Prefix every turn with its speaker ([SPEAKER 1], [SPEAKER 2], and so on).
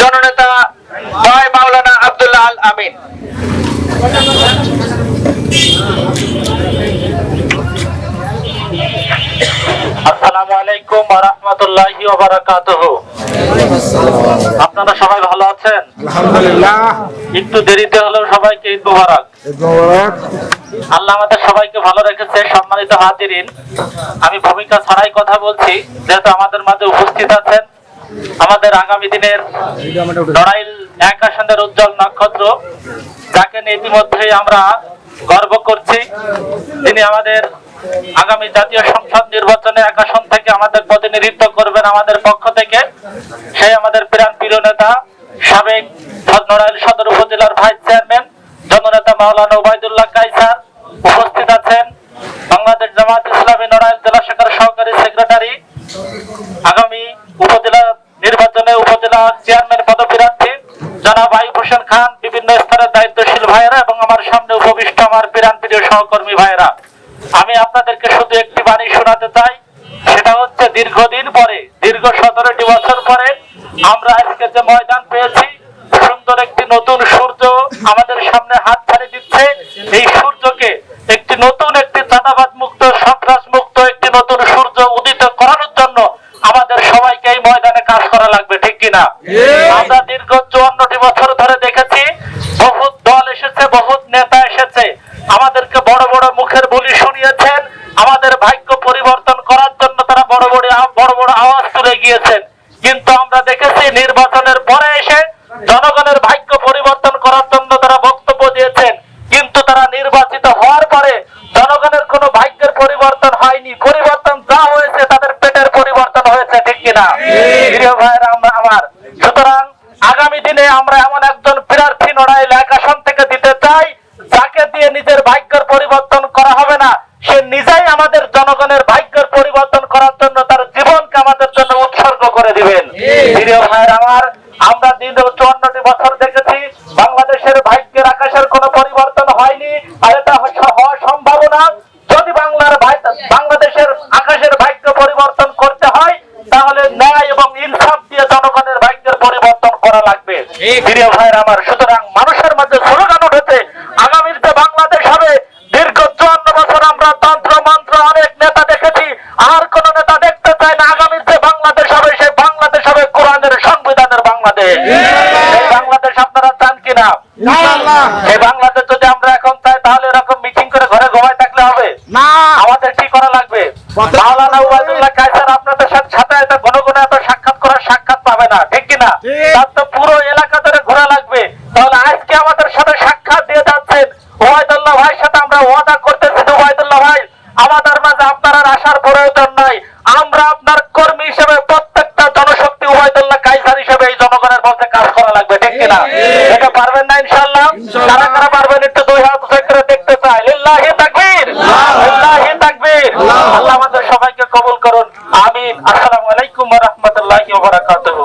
[SPEAKER 1] জননেতা জয় মাওলানা আব্দুল্লাহ আল আমিন। আসসালামু আলাইকুম ওয়া রাহমাতুল্লাহি ওয়া বারাকাতুহু। আপনারা সবাই ভালো আছেন?
[SPEAKER 2] আলহামদুলিল্লাহ।
[SPEAKER 1] একটু দেরিতে হলেও সবাইকে ঈদ মোবারক। আল্লাহ আমাদের সবাইকে ভালো রেখেছে সম্মানিত হাজিরিন। আমি ভূমিকা ছাড়াই কথা বলছি যেহেতু আমাদের মাঝে উপস্থিত আছেন। আমাদের আগামী দিনের লড়াইল এক আসনের উজ্জ্বল নক্ষত্র, যাকে নিয়ে ইতিমধ্যেই আমরা গর্ব করছি। তিনি আমাদের আগামী জাতীয় সংসদ নির্বাচনে এক আসন থেকে আমাদের প্রতিনিধিত্ব করবেন আমাদের পক্ষ থেকে। সেই আমাদের প্রাণ প্রিয় নেতা, সাবেক নড়াইল সদর উপজেলার ভাইস চেয়ারম্যান, জননেতা মাওলানা ওবায়দুল্লাহ কাইসার উপস্থিত আছেন। বাংলাদেশ জামাত ইসলামী নড়াইল জেলা শাখার চেয়ারম্যান পদপ্রার্থী জনাব হোসেন খান, বিভিন্ন স্তরের দায়িত্বশীল ভাইয়েরা এবং আমার সামনে উপবিষ্ট আমার প্রাণ প্রিয় সহকর্মী ভাইয়েরা। আমি আপনাদেরকে শুধু একটি বাণী শোনাতে চাই, সেটা হচ্ছে দীর্ঘদিন পরে, দীর্ঘ সতেরোটি বছর পরে আমরা আজকে যে ময়দান পেয়েছি, সুন্দর একটি নতুন সূর্য আমাদের সামনে হাত কিনা আমরা দীর্ঘ চুয়ান্নটি বছর ধরে দেখেছি। বহুত দল এসেছে বহুত নেতা এসেছে। আমাদেরকে বড় বড় মুখের বলি শুনিয়েছেন। আমাদের ভাগ্য পরিবর্তন করার জন্য তারা বড় বড় বড় বড় আওয়াজ তুলে গিয়েছেন। কিন্তু আমরা দেখেছি নির্বাচনের পরে এসে জনগণের ভাগ্য পরিবর্তন করার জন্য তারা বক্তব্য দিয়েছেন। কিন্তু তারা নির্বাচিত হওয়ার পরে জনগণের কোনো ভাগ্যের পরিবর্তন হয়নি। পরিবর্তন যা হয়েছে তাদের পেটের পরিবর্তন হয়েছে ঠিক কিনা? প্রিয় ভাইয়েরা আমরা আমার। সুতরাং আগামী দিনে আমরা এমন একজন প্রার্থী নড়াইল এক আসন থেকে দিতে চাই যাকে দিয়ে নিজের ভাগ্যের পরিবর্তন করা হবে না। সে নিজেই আমাদের জনগণের ভাগ্যের পরিবর্তন করার জন্য তার জীবনকে আমাদের জন্য উৎসর্গ করে দিবেন। প্রিয় ভাইয়ের আমার আমরা দিন চুয়ান্নটি বছর দেখেছি বাংলাদেশের প্রিয় ভাইয়ের আমার সুতরাং মানুষের মধ্যে স্লোগান উঠেছে আগামীর যে বাংলাদেশ হবে দীর্ঘ চুয়ান্ন বছর আমরা তন্ত্র মন্ত্র অনেক নেতা দেখেছি আর কোন নেতা দেখতে চায় না আগামীর যে বাংলাদেশ হবে সেই বাংলাদেশ হবে কোরআনের সংবিধানের বাংলাদেশ। বাংলাদেশ আপনারা চান কিনা? বাংলাদেশ যদি আমরা এখন চাই তাহলে এরকম মিটিং করে ঘরে ঘুমায় থাকলে হবে?
[SPEAKER 2] না।
[SPEAKER 1] আমাদের কি করা লাগবে? মাওলানা উবাইদুল্লাহ কায়সার কারা কারা পারবেন একটু দুই হাত করে দেখতে চাই লিল্লাহি তাকবীর। লিল্লাহি তাকবীর। আল্লাহ আমাদের সবাইকে কবুল করুন। আমিন। আসসালামু আলাইকুম ওয়া রাহমাতুল্লাহি ওয়া বারাকাতুহু।